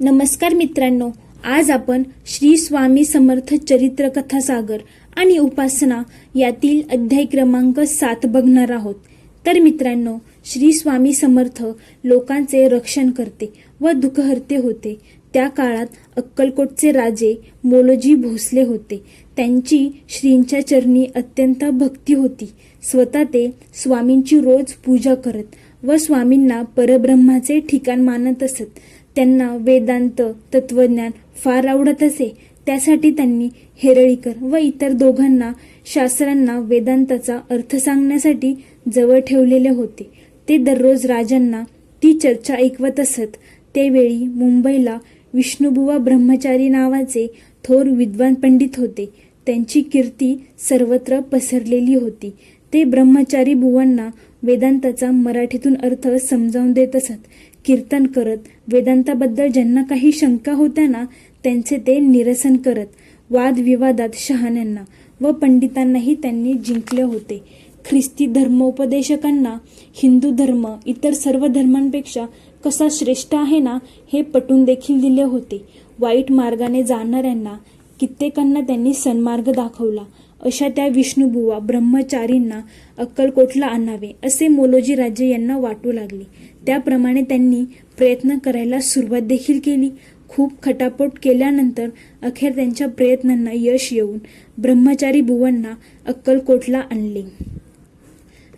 नमस्कार मित्रांनो आज आपण श्री स्वामी समर्थ चरित्र कथासागर आणि उपासना यातील अध्याय क्रमांक सात बघणार आहोत. तर मित्रांनो श्री स्वामी समर्थ लोकांचे रक्षण करते व दुःखहर्ते होते. त्या काळात अक्कलकोटचे राजे मोलोजी भोसले होते. त्यांची श्रींच्या चरणी अत्यंत भक्ती होती. स्वतः ते स्वामींची रोज पूजा करत व स्वामींना परब्रह्माचे ठिकाण मानत असत. त्यांना वेदांत तत्वज्ञान फार आवडत असे. त्यासाठी त्यांनी हेरळीकर व इतर दोघांना शास्त्रांना वेदांताचा अर्थ सांगण्यासाठी जवळ ठेवलेले होते. ते दररोज राजांना ती चर्चा ऐकवत असत. त्यावेळी मुंबईला विष्णुबुवा ब्रह्मचारी नावाचे थोर विद्वान पंडित होते. त्यांची कीर्ती सर्वत्र पसरलेली होती. ते ब्रह्मचारी बुवांना वेदांताचा मराठीतून अर्थ समजावून देत असत. कीर्तन करत वेदांताबद्दल ज्यांना काही शंका होत्या ना त्यांचे ते निरसन करत वादविवादात शहाण्यांना व पंडितांनाही त्यांनी जिंकले होते. ख्रिस्ती धर्मोपदेशकांना हिंदू धर्म इतर सर्व धर्मांपेक्षा कसा श्रेष्ठ आहे ना हे पटून देखील दिले होते. वाईट मार्गाने जाणाऱ्यांना कित्येकांना त्यांनी सन्मार्ग दाखवला. अशा त्या विष्णुबुवा ब्रह्मचारींना अक्कलकोटला आणावे असे मोलोजी राजे यांना वाटू लागले. त्याप्रमाणे त्यांनी प्रयत्न करायला सुरुवात देखील केली. खूप खटापट केल्यानंतर अखेर त्यांच्या प्रयत्नांना यश येऊन ब्रह्मचारी बुवांना अक्कलकोटला आणले.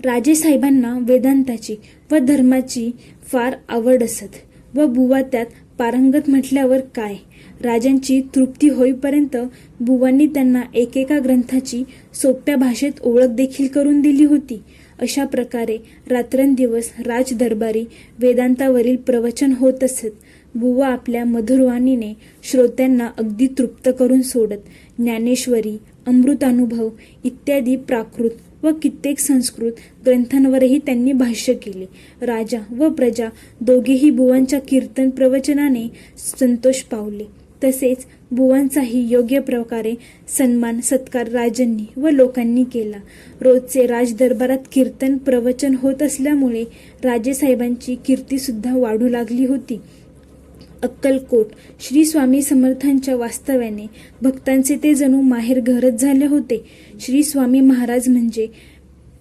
राजेसाहेबांना वेदांताची व धर्माची फार आवड असत व बुवा त्यात पारंगत म्हटल्यावर काय? राजांची तृप्ती होईपर्यंत बुवांनी त्यांना एकेका ग्रंथाची सोप्या भाषेत ओळख देखील करून दिली होती. अशा प्रकारे रात्रंदिवस राजदरबारी वेदांतावरील प्रवचन होत असत. बुवा आपल्या मधुरवाणीने श्रोत्यांना अगदी तृप्त करून सोडत ज्ञानेश्वरी अमृतानुभव इत्यादी प्राकृत व कित्येक संस्कृत ग्रंथांवरही त्यांनी भाष्य केले. राजा व प्रजा दोघेही बुवांच्या कीर्तन प्रवचनाने संतोष पावले. तसेच बुवांचाही योग्य प्रकारे सन्मान सत्कार राजांनी व लोकांनी केला. रोजचे राजदरबारात कीर्तन प्रवचन होत असल्यामुळे राजेसाहेबांची कीर्तीसुद्धा वाढू लागली होती. अक्कलकोट. श्री स्वामी समर्थांच्या वास्तव्याने भक्तांचे ते जणू माहेर घरच झाले होते. श्री स्वामी महाराज म्हणजे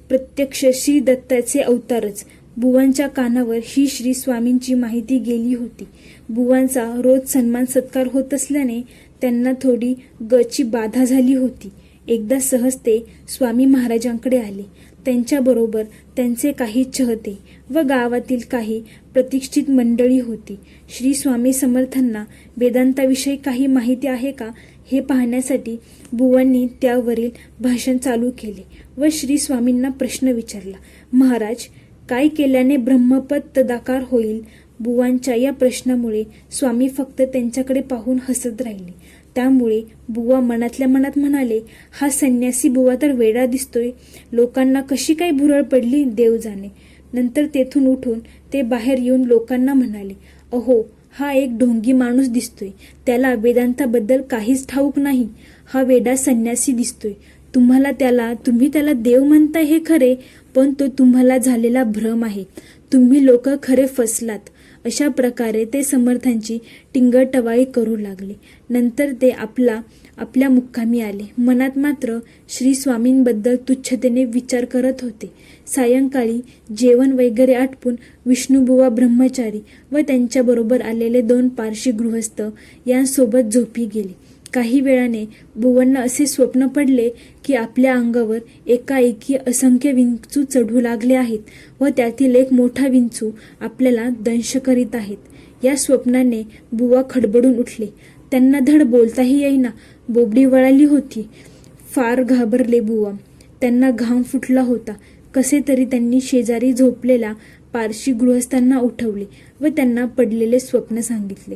प्रत्यक्ष श्री दत्ताचे अवतारच. बुवांच्या कानावर ही श्री स्वामींची माहिती गेली होती. बुवांचा रोज सन्मान सत्कार होत असल्याने त्यांना थोडी गची बाधा झाली होती. एकदा सहज ते स्वामी महाराजांकडे आले. त्यांच्याबरोबर त्यांचे काही चहते व गावातील काही प्रतिष्ठित मंडळी होती. श्री स्वामी समर्थांना वेदांताविषयी काही माहिती आहे का हे पाहण्यासाठी बुवांनी त्यावरील भाषण चालू केले व श्री स्वामींना प्रश्न विचारला महाराज काय केल्याने ब्रह्मपद तदाकार होईल? बुवांच्या या प्रश्नामुळे स्वामी फक्त त्यांच्याकडे पाहून हसत राहिले. त्यामुळे बुवा मनातल्या मनात म्हणाले हा संन्यासी बुवा तर वेडा दिसतोय. लोकांना कशी काय भुरळ पडली देव जाणे. नंतर तेथून उठून ते बाहेर येऊन लोकांना म्हणाले अहो हा एक ढोंगी माणूस दिसतोय. त्याला वेदांताबद्दल काहीच ठाऊक नाही. हा वेडा संन्यासी दिसतोय. तुम्हाला त्याला तुम्ही त्याला देव म्हणताय हे खरे पण तो तुम्हाला झालेला भ्रम आहे. तुम्ही लोक खरे फसलात. अशा प्रकारे ते समर्थांची टिंगटवाळी करू लागले. नंतर ते आपला आपल्या मुक्कामी आले. मनात मात्र श्री स्वामींबद्दल तुच्छतेने विचार करत होते. सायंकाळी जेवण वगैरे आटपून विष्णुबुवा ब्रह्मचारी व त्यांच्याबरोबर आलेले दोन पारशी गृहस्थ यांसोबत झोपी गेले. काही वेळाने बुवांना असे स्वप्न पडले की आपल्या अंगावर एकाएकी असंख्य विंचू चढू लागले आहेत व त्यातील एक मोठा विंचू आपल्याला दंश करीत आहेत. या स्वप्नाने बुवा खडबडून उठले. त्यांना धड बोलताही येईना. बोबडी वळाली होती. फार घाबरले बुवा. त्यांना घाम फुटला होता. कसे तरी त्यांनी शेजारी झोपलेल्या पारशी गृहस्थांना उठवले व त्यांना पडलेले स्वप्न सांगितले.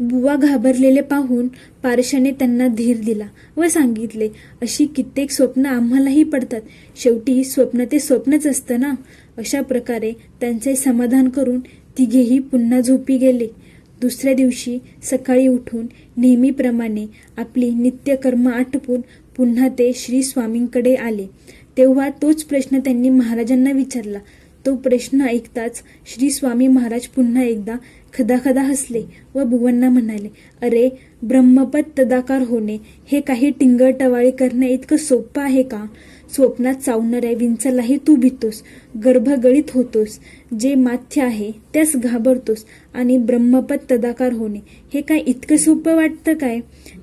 बुवा घाबरलेले पाहून पारशाने त्यांना धीर दिला व सांगितले अशी कित्येक स्वप्न आम्हालाही पडतात. शेवटी स्वप्न ते स्वप्नच असतं ना? अशा प्रकारे त्यांचे समाधान करून तिघेही पुन्हा झोपी गेले. दुसऱ्या दिवशी सकाळी उठून नेहमीप्रमाणे आपली नित्यकर्म आटपून पुन्हा ते श्री स्वामींकडे आले. तेव्हा तोच प्रश्न त्यांनी महाराजांना विचारला तो प्रश्न ऐकताच श्री स्वामी महाराज पुन्हा एकदा खदाखदा हसले व बुवांना म्हणाले अरे ब्रह्मपद तदाकार होणे हे काही टिंगळटवाळी करणे इतकं सोपं आहे का? स्वप्नात चावणाऱ्या विंचलाही तू भीतोस गर्भगळीत होतोस जे माथ्य आहे त्यास घाबरतोस आणि ब्रह्मपद तदाकार होणे हे काय इतकं सोपं वाटतं काय?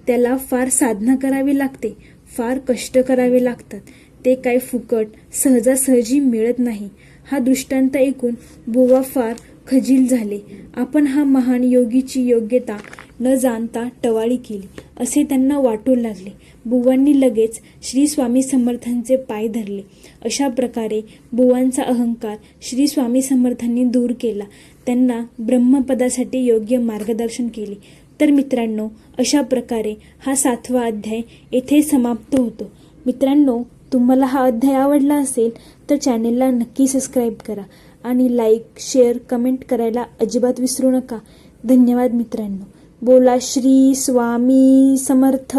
त्याला फार साधना करावी लागते फार कष्ट करावे लागतात ते काय फुकट सहजासहजी मिळत नाही. हा दृष्टांत ऐकून बुवा फार खजील झाले. आपण हा महान योगीची योग्यता न जाणता टवाळी केली असे त्यांना वाटू लागले. बुवांनी लगेच श्री स्वामी समर्थांचे पाय धरले. अशा प्रकारे बुवांचा अहंकार श्री स्वामी समर्थांनी दूर केला. त्यांना ब्रह्मपदासाठी योग्य मार्गदर्शन केले. तर मित्रांनो अशा प्रकारे हा सातवा अध्याय येथे समाप्त होतो. मित्रांनो तुम्हाला हा अध्याय आवडला असेल तर चॅनेलला नक्की सबस्क्राईब करा आणि लाईक शेअर कमेंट करायला अजिबात विसरू नका. धन्यवाद मित्रांनो. बोला श्री स्वामी समर्थ.